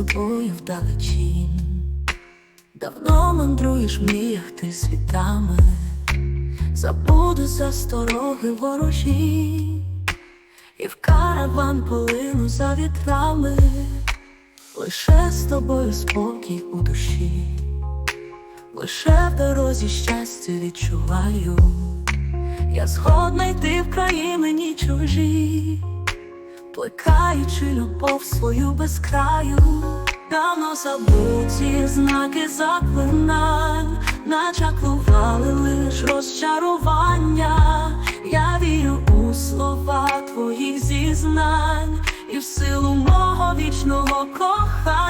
собою вдалечінь. Давно мандруєш мріях ти світами, забуду застороги ворожі, і в караван полину за вітрами, лише з тобою спокій у душі, лише в дорозі щастя відчуваю, я згодна йти в краї мені чужі, плекаючи любов свою без краю. Давно забуті знаки заклинань, начаклували лиш розчарування. Я вірю у слова твоїх зізнань і в силу мого вічного кохання.